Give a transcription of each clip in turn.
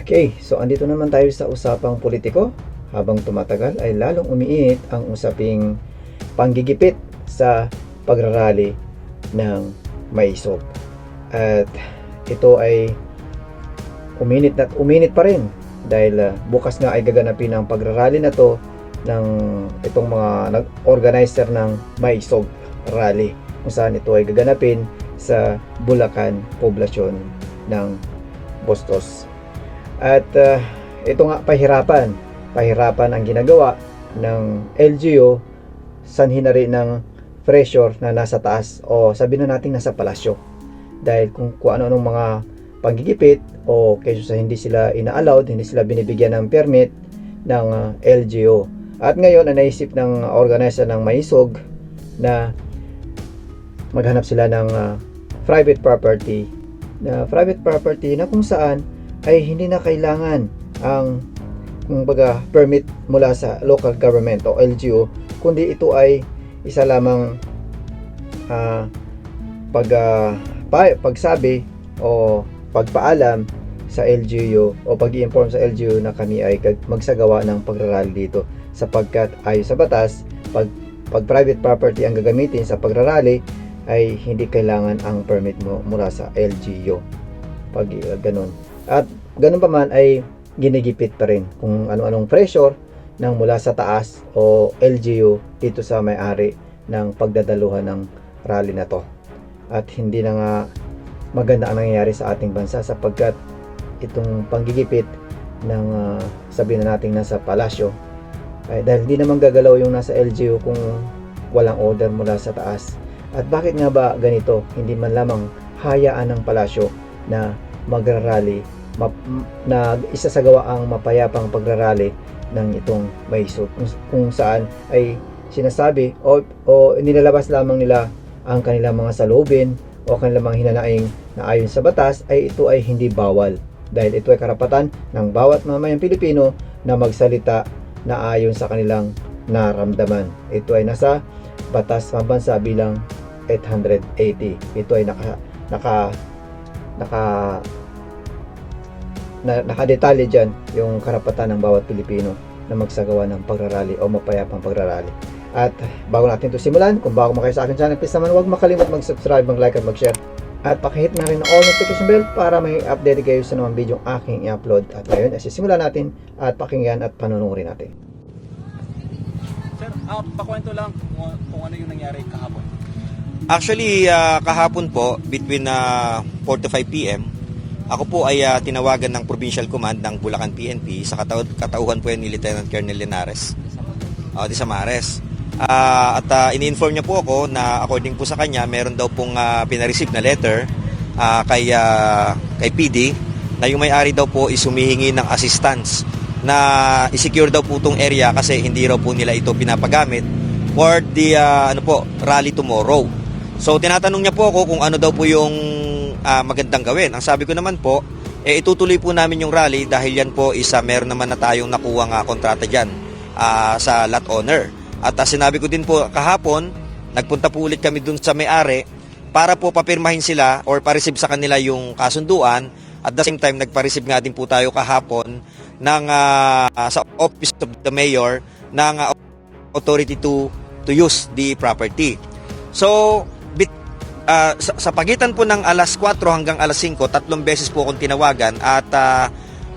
Okay, so andito naman tayo sa usapang politiko. Habang tumatagal ay lalong umiinit ang usaping panggigipit sa pagrarally ng Maisog. At ito ay uminit at uminit pa rin dahil ah, bukas nga ay gaganapin ang pagrarally na to ng itong mga nag-organizer ng Maisog Rally kung saan ito ay gaganapin sa Bulacan, poblasyon ng Bostos. At ah, ito nga pahirapan, pahirapan ang ginagawa ng LGU sanhin na rin ng pressure na nasa taas o sabi na natin nasa palasyo. Dahil kung, kung ano-anong mga panggigipit o kaysa sa hindi sila ina-allowed, hindi sila binibigyan ng permit ng ah, LGU. At ngayon, ang naisip ng organizer ng Maisog na maghanap sila ng ah, private property na private property na kung saan ay hindi na kailangan ang kumbaga permit mula sa local government o LGU kundi ito ay isa lamang ah, pag ah, pa, pagsabi o pagpaalam sa LGU o pag-i-inform sa LGU na kami ay magsagawa ng pagrarally dito. Sapagkat ayon sa batas pag pag private property ang gagamitin sa pagrarally ay hindi kailangan ang permit mo mula sa LGU pag uh, ganun at ganun pa man ay ginigipit pa rin kung ano-anong pressure ng mula sa taas o LGU dito sa may-ari ng pagdadaluhan ng rally na to. At hindi na nga maganda ang nangyayari sa ating bansa sapagkat itong panggigipit ng uh, sabihin na natin nasa palasyo ay dahil hindi naman gagalaw yung nasa LGU kung walang order mula sa taas. At bakit nga ba ganito? Hindi man lamang hayaan ng palasyo na magrarally na isasagawa ang mapayapang pagrarally ng itong Maisog kung, kung saan ay sinasabi o, o nilalabas lamang nila ang kanilang mga salubin o kanilang mga hinanaing na ayon sa batas ay ito ay hindi bawal dahil ito ay karapatan ng bawat mamayang Pilipino na magsalita na ayon sa kanilang naramdaman. Ito ay nasa batas pambansa bilang 880. Ito ay naka naka naka na, nakadetalye dyan yung karapatan ng bawat Pilipino na magsagawa ng pagrarally o mapayapang pagrarally. At bago natin ito simulan, kung bago mo kayo sa akin channel, please naman huwag makalimut mag-subscribe, mag-like at mag-share. At pakihit na rin ang all notification bell para may update kayo sa mga video aking i-upload. At ngayon, ay simulan natin at pakinggan at panonoodin natin. Sir, ah, pakwento lang kung, kung ano yung nangyari kahapon. Actually, ah, kahapon po, between ah, 4 to 5 p.m., ako po ay ah, tinawagan ng Provincial Command ng Bulacan PNP sa katau- katauhan po yan ni Lieutenant Colonel Linares. Uh, di Samares. Ah, at ah, ini-inform niya po ako na according po sa kanya, meron daw pong uh, pinareceive na letter ah, kay, ah, kay PD na yung may-ari daw po is humihingi ng assistance na i-secure daw po itong area kasi hindi raw po nila ito pinapagamit for the ah, ano po, rally tomorrow. So tinatanong niya po ako kung ano daw po yung ah, magandang gawin. Ang sabi ko naman po, eh, itutuloy po namin yung rally dahil yan po isa meron naman na tayong nakuha nga kontrata dyan ah, sa lot owner. At ah, sinabi ko din po kahapon, nagpunta po ulit kami dun sa may-ari para po papirmahin sila or pa-receive sa kanila yung kasunduan. At the same time, nagpa-receive nga din po tayo kahapon ng ah, sa Office of the Mayor ng ah, authority to to use the property. So, ah, sa, sa pagitan po ng alas 4 hanggang alas 5, tatlong beses po akong tinawagan at ah,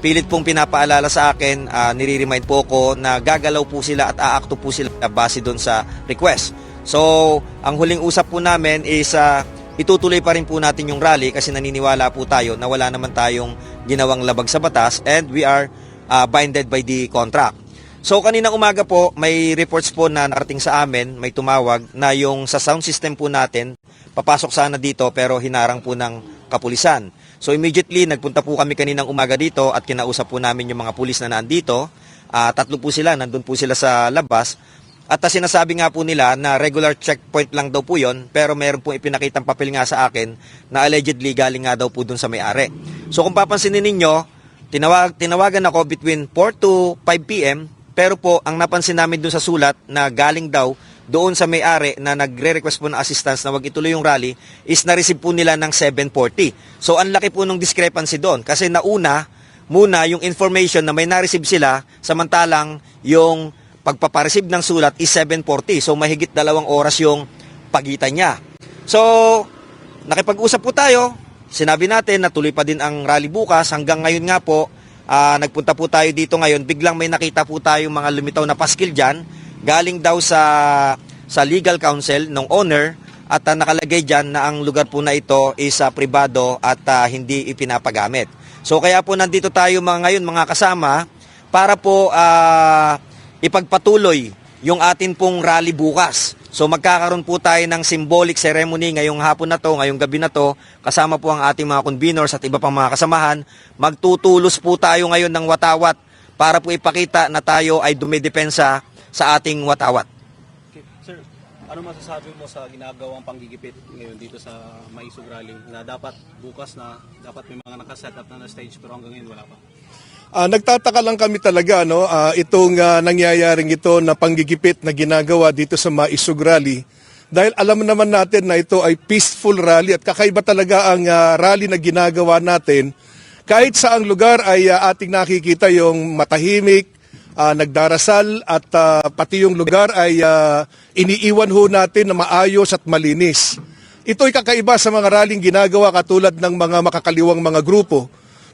pilit pong pinapaalala sa akin, uh, nire-remind po ko na gagalaw po sila at aakto po sila base doon sa request. So, ang huling usap po namin is ah, itutuloy pa rin po natin yung rally kasi naniniwala po tayo na wala naman tayong ginawang labag sa batas and we are ah, binded by the contract. So kaninang umaga po, may reports po na narating sa amin, may tumawag na yung sa sound system po natin, papasok sana dito pero hinarang po ng kapulisan. So immediately, nagpunta po kami kaninang umaga dito at kinausap po namin yung mga pulis na nandito. Ah, tatlo po sila, nandun po sila sa labas. At ah, sinasabi nga po nila na regular checkpoint lang daw po yon pero meron po ipinakitang papel nga sa akin na allegedly galing nga daw po dun sa may-ari. So kung papansinin ninyo, tinawag, tinawagan ako between 4 to 5 p.m. Pero po, ang napansin namin doon sa sulat na galing daw doon sa may-ari na nagre-request po ng assistance na wag ituloy yung rally is na-receive po nila ng 740. So, ang laki po ng discrepancy doon. Kasi nauna, muna yung information na may na-receive sila samantalang yung pagpapareceive ng sulat is 7.40. So mahigit dalawang oras yung pagitan niya. So, nakipag-usap po tayo. Sinabi natin na tuloy pa din ang rally bukas. Hanggang ngayon nga po, ah, nagpunta po tayo dito ngayon. Biglang may nakita po tayo mga lumitaw na paskil dyan. Galing daw sa, sa legal counsel ng owner at ah, nakalagay dyan na ang lugar po na ito is ah, pribado at ah, hindi ipinapagamit. So kaya po nandito tayo mga ngayon mga kasama para po ah, ipagpatuloy yung atin pong rally bukas. So magkakaroon po tayo ng symbolic ceremony ngayong hapon na to, ngayong gabi na to, kasama po ang ating mga conveners at iba pang mga kasamahan. Magtutulos po tayo ngayon ng watawat para po ipakita na tayo ay dumidepensa sa ating watawat. Okay. Sir, ano masasabi mo sa ginagawang panggigipit ngayon dito sa Maisog Rally na dapat bukas na dapat may mga nakaset up na na stage pero hanggang ngayon wala pa? Ah, nagtataka lang kami talaga no? Ah, itong ah, nangyayaring ito na panggigipit na ginagawa dito sa Maisog Rally. Dahil alam naman natin na ito ay peaceful rally at kakaiba talaga ang ah, rally na ginagawa natin. Kahit sa ang lugar ay ah, ating nakikita yung matahimik ah, nagdarasal at ah, pati yung lugar ay ah, iniiwan ho natin na maayos at malinis. Ito ay kakaiba sa mga rallying ginagawa katulad ng mga makakaliwang mga grupo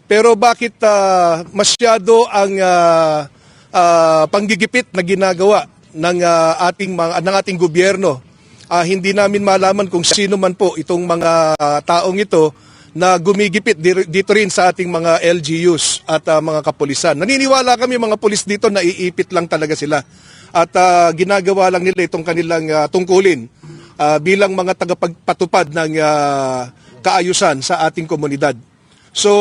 pero bakit ah, masyado ang ah, ah, panggigipit na ginagawa ng ah, ating mga ng ating gobyerno? Ah, hindi namin malaman kung sino man po itong mga ah, taong ito na gumigipit di- dito rin sa ating mga LGUs at ah, mga kapulisan. Naniniwala kami mga pulis dito na iipit lang talaga sila at ah, ginagawa lang nila itong kanilang ah, tungkulin ah, bilang mga tagapagpatupad ng ah, kaayusan sa ating komunidad. So,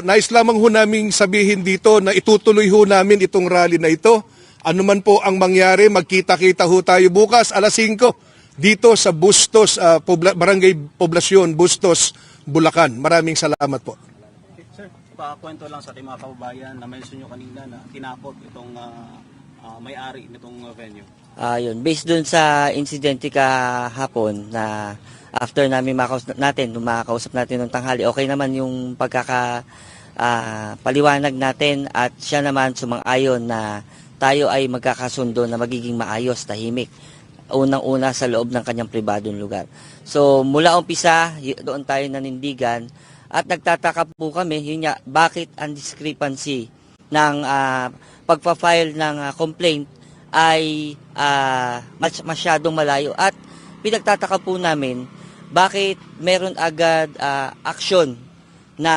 nais lamang ho naming sabihin dito na itutuloy ho namin itong rally na ito. Ano man po ang mangyari, magkita-kita ho tayo bukas alas 5 dito sa Bustos, ah, Pobla- Barangay Poblasyon, Bustos, Bulacan. Maraming salamat po. Sir, pakwento lang sa ating mga kababayan na mention nyo kanina na tinakot itong ah, ah, may-ari nitong ah, venue. Ayun, based dun sa insidente kahapon na after namin makausap natin, nung makakausap natin nung tanghali, okay naman yung pagkaka ah, paliwanag natin at siya naman sumang-ayon na tayo ay magkakasundo na magiging maayos, tahimik. Unang-una sa loob ng kanyang pribadong lugar. So mula umpisa, doon tayo nanindigan at nagtataka po kami, yun nga, bakit ang discrepancy ng ah, pagpa-file ng ah, complaint ay ah, mas- masyadong malayo at pinagtataka po namin bakit meron agad ah, aksyon na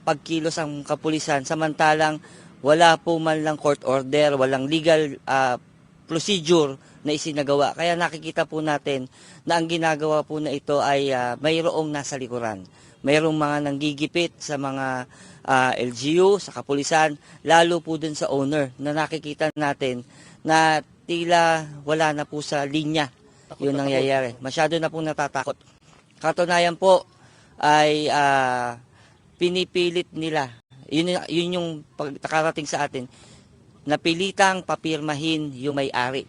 pagkilos ang kapulisan samantalang wala po man lang court order, walang legal ah, procedure na isinagawa. Kaya nakikita po natin na ang ginagawa po na ito ay ah, mayroong nasa likuran. Mayroong mga nanggigipit sa mga ah, LGU, sa kapulisan, lalo po dun sa owner na nakikita natin na tila wala na po sa linya yung nangyayari. Masyado na po natatakot. Katunayan po ay ah, pinipilit nila. Yun, yun yung pagkakarating sa atin. Napilitang papirmahin yung may-ari.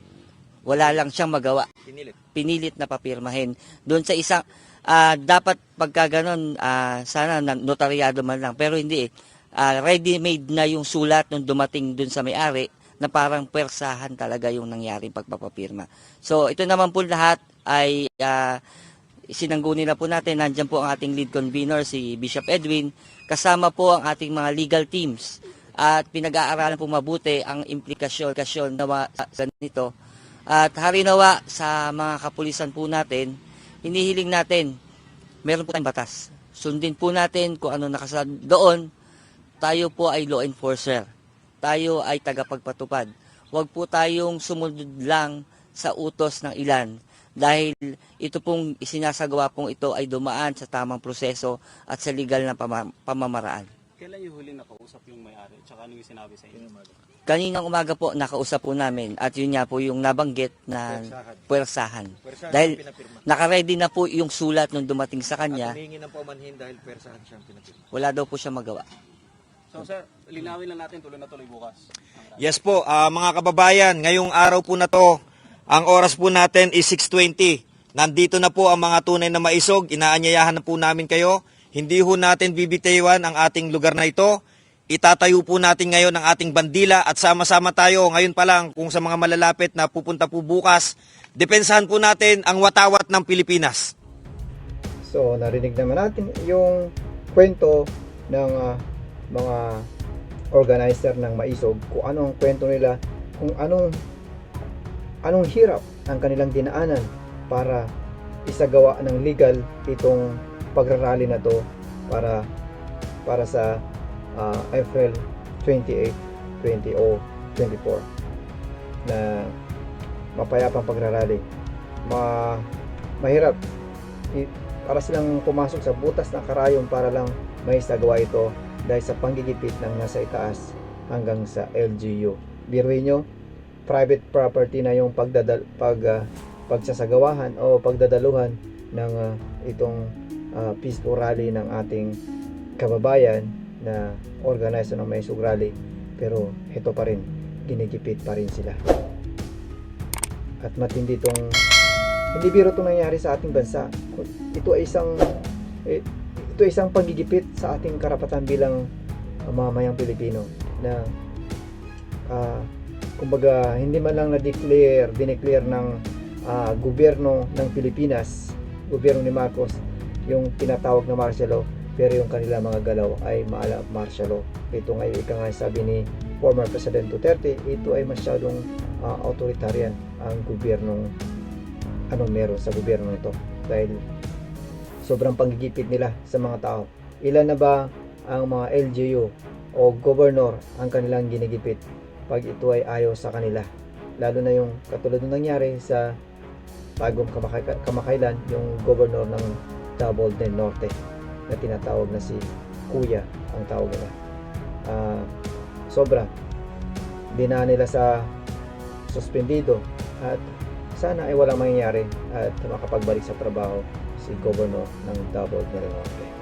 Wala lang siyang magawa. Pinilit. Pinilit na papirmahin. Doon sa isang, ah, dapat pagka ganun, ah, sana na- notaryado man lang. Pero hindi eh. Ah, ready-made na yung sulat nung dumating doon sa may-ari na parang persahan talaga yung nangyaring pagpapapirma. So ito naman po lahat ay ah, sinangguni na po natin. Nandiyan po ang ating lead convener, si Bishop Edwin. Kasama po ang ating mga legal teams. At pinag-aaralan po mabuti ang implikasyon kasyon na sa ganito. At harinawa sa mga kapulisan po natin, hinihiling natin, meron po tayong batas. Sundin po natin kung ano nakasaad doon. Tayo po ay law enforcer. Tayo ay tagapagpatupad. Huwag po tayong sumunod lang sa utos ng ilan dahil ito pong isinasagawa pong ito ay dumaan sa tamang proseso at sa legal na pama- pamamaraan. Kailan yung huling nakausap yung may-ari? Tsaka ano yung sinabi sa inyo? Kaninang umaga po nakausap po namin at yun nga po yung nabanggit na puwersahan. Dahil nakaredy na po yung sulat nung dumating sa kanya, humingi ng paumanhin dahil persahan siyang pinapirma. wala daw po siya magawa. So sir, linawin lang natin tuloy na tuloy bukas. Yes po, ah, mga kababayan, ngayong araw po na to, ang oras po natin is 6.20. Nandito na po ang mga tunay na maisog, inaanyayahan na po namin kayo. Hindi ho natin bibitiwan ang ating lugar na ito. Itatayo po natin ngayon ang ating bandila at sama-sama tayo ngayon pa lang kung sa mga malalapit na pupunta po bukas, depensahan po natin ang watawat ng Pilipinas. So, narinig naman natin yung kwento ng ah, mga organizer ng Maisog, kung anong kwento nila, kung anong anong hirap ang kanilang dinaanan para isagawa ng legal itong pagrarally na to para para sa ah, April 28, 2024 na mapayapang pagrarally. Ma mahirap I- para silang pumasok sa butas ng karayom para lang may sagwa ito dahil sa panggigipit ng nasa itaas hanggang sa LGU. Biruin nyo, private property na yung pagdadal, pag, ah, pagsasagawahan o pagdadaluhan ng ah, itong ah, peaceful rally ng ating kababayan na organizer ng may rally. Pero ito pa rin ginigipit pa rin sila. At matindi itong hindi biro itong nangyari sa ating bansa. Ito ay isang eh, ito ay isang panggigipit sa ating karapatan bilang uh, mamayang Pilipino na ah, kumbaga hindi man lang na-declare dineclare ng ah, gobyerno ng Pilipinas gobyerno ni Marcos yung tinatawag na martial law pero yung kanila mga galaw ay maala martial law. Ito nga yung ika nga sabi ni former President Duterte ito ay masyadong ah, authoritarian ang gobyernong ano meron sa gobyerno nito. Dahil sobrang panggigipit nila sa mga tao. Ilan na ba ang mga LGU o governor ang kanilang ginigipit pag ito ay ayaw sa kanila? Lalo na yung katulad ng nangyari sa bagong kamakailan yung governor ng Davao del Norte na tinatawag na si Kuya ang tawag nila. Ah, sobra. Dinaan nila sa suspendido at sana ay walang mangyayari at makapagbalik sa trabaho si Governor ng Davao del Norte.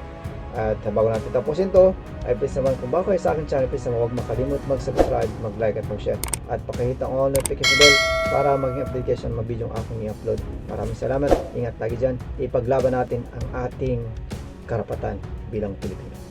At bago natin tapusin to, ay please naman kung bago kayo sa aking channel, please naman huwag makalimut mag-subscribe, mag-like at mag-share. At pakihit ang all notification bell para maging mga video ang aking i-upload. Maraming salamat, ingat lagi dyan, ipaglaban natin ang ating karapatan bilang Pilipino.